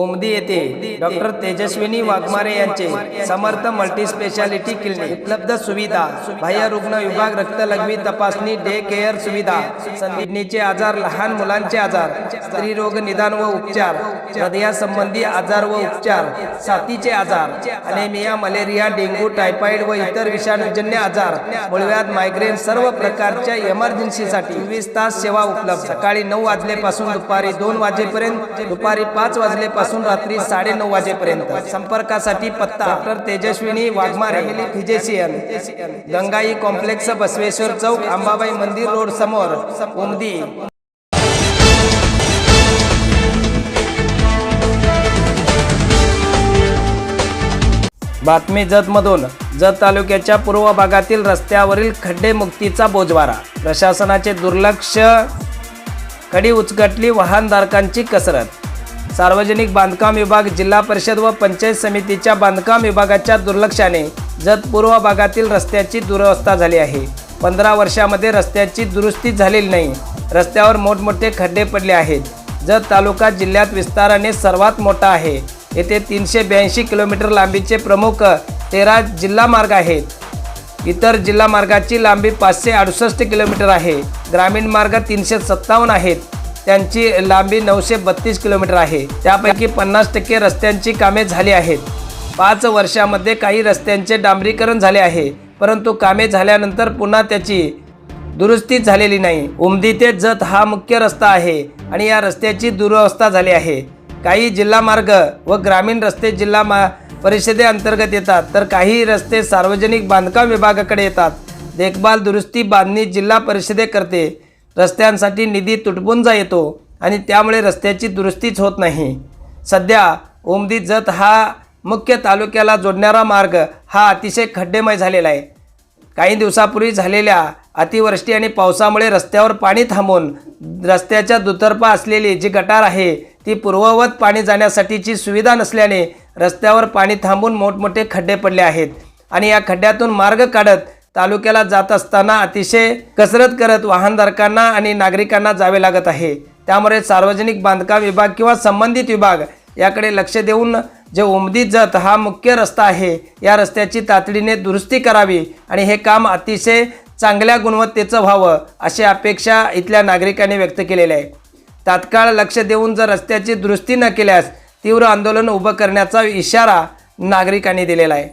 ओमदी येथे डॉक्टर तेजस्विनी वाघमारे यांचे समर्थ multi speciality clinic उपलब्ध सुविधा बाह्य रुग्ण विभाग रक्तलघवी तपासणी डे केअर सुविधा किडनीचे आजार लहान मुलांचे आजार स्त्री रोग निदान व उपचार हृदयासंबंधी आजार व उपचार साथीचे आजार अनेमिया मलेरिया डेंग्यू टायफॉइड व इतर विषाणूजन्य आजार मुळव्याध मायग्रेन सर्व प्रकारच्या इमर्जन्सीसाठी चोवीस तास सेवा उपलब्ध. सकाळी नऊ वाजल्यापासून दुपारी दोन वाजेपर्यंत दुपारी पाच वाजल्यापासून रात्री साडेनऊ वाजेपर्यंत. संपर्कासाठी पत्ता. Doctor Tejaswini Waghmare physician Gangai complex Basaveshwar Chowk Ambabai Mandir road समोर उमदी. बातमी जतमधून. जत तालुक्याच्या पूर्व भागातील रस्त्यावरील खड्डे मुक्तीचा बोजवारा. प्रशासनाचे दुर्लक्ष. खडी उचकटली वाहनधारकांची कसरत. सार्वजनिक बांधकाम विभाग जिल्हा परिषद व पंचायत समितीच्या बांधकाम विभागाच्या दुर्लक्षाने जत पूर्व भागातील रस्त्याची दुरवस्था झाली आहे. पंधरा वर्षामध्ये रस्त्याची दुरुस्ती झालेली नाही. रस्त्यावर मोठमोठे खड्डे पडले आहेत. जत तालुका जिल्ह्यात विस्ताराने सर्वात मोठा आहे. येथे तीनशे ब्याऐंशी किलोमीटर लांबीचे प्रमुख तेरा जिल्हा मार्ग आहेत. इतर जिल्हा मार्गाची लांबी पाचशे अडुसष्ट किलोमीटर आहे. ग्रामीण मार्ग तीनशे सत्तावन्न आहेत. त्यांची लांबी नऊशे बत्तीस किलोमीटर आहे. त्यापैकी पन्नास टक्के रस्त्यांची कामे झाली आहेत. पाच वर्षामध्ये काही रस्त्यांचे डांबरीकरण झाले आहे. परंतु कामे झाल्यानंतर पुन्हा त्याची दुरुस्ती झालेली नाही. उमदी ते जत हा मुख्य रस्ता आहे आणि या रस्त्याची दुरवस्था झाली आहे. काही जिल्हा मार्ग व ग्रामीण रस्ते जिल्हा मा परिषदेअंतर्गत येतात तर काही रस्ते सार्वजनिक बांधकाम विभागाकडे येतात. देखभाल दुरुस्ती बांधणी जिल्हा परिषदे करते. रस्त्यांसाठी निधी तुटपुंजा येतो आणि त्यामुळे रस्त्याची दुरुस्तीच होत नाही. सध्या ओमदी जत हा मुख्य तालुक्याला जोडणारा मार्ग हा अतिशय खड्डेमय झालेला आहे. काही दिवसापूर्वी झालेल्या अतिवृष्टी आणि पावसामुळे रस्त्यावर पाणी थांबून रस्त्याच्या दुतर्फा असलेली जी गटार आहे ती पूर्ववत पाणी जाण्यासाठीची सुविधा नसल्याने रस्त्यावर पाणी थांबून मोठमोठे खड्डे पडले आहेत आणि या खड्ड्यातून मार्ग काढत तालुक्याला जात असताना अतिशय कसरत करत वाहनधारकांना आणि नागरिकांना जावे लागत आहे. त्यामुळे सार्वजनिक बांधकाम विभाग किंवा संबंधित विभाग याकडे लक्ष देऊन जे उमदी जत हा मुख्य रस्ता आहे या रस्त्याची तातडीने दुरुस्ती करावी आणि हे काम अतिशय चांगल्या गुणवत्तेचं व्हावं अशी अपेक्षा इथल्या नागरिकांनी व्यक्त केलेली आहे. तात्काळ लक्ष देऊन जर रस्त्याची दुरुस्ती न केल्यास तीव्र आंदोलन उभं करण्याचा इशारा नागरिकांनी दिलेला आहे.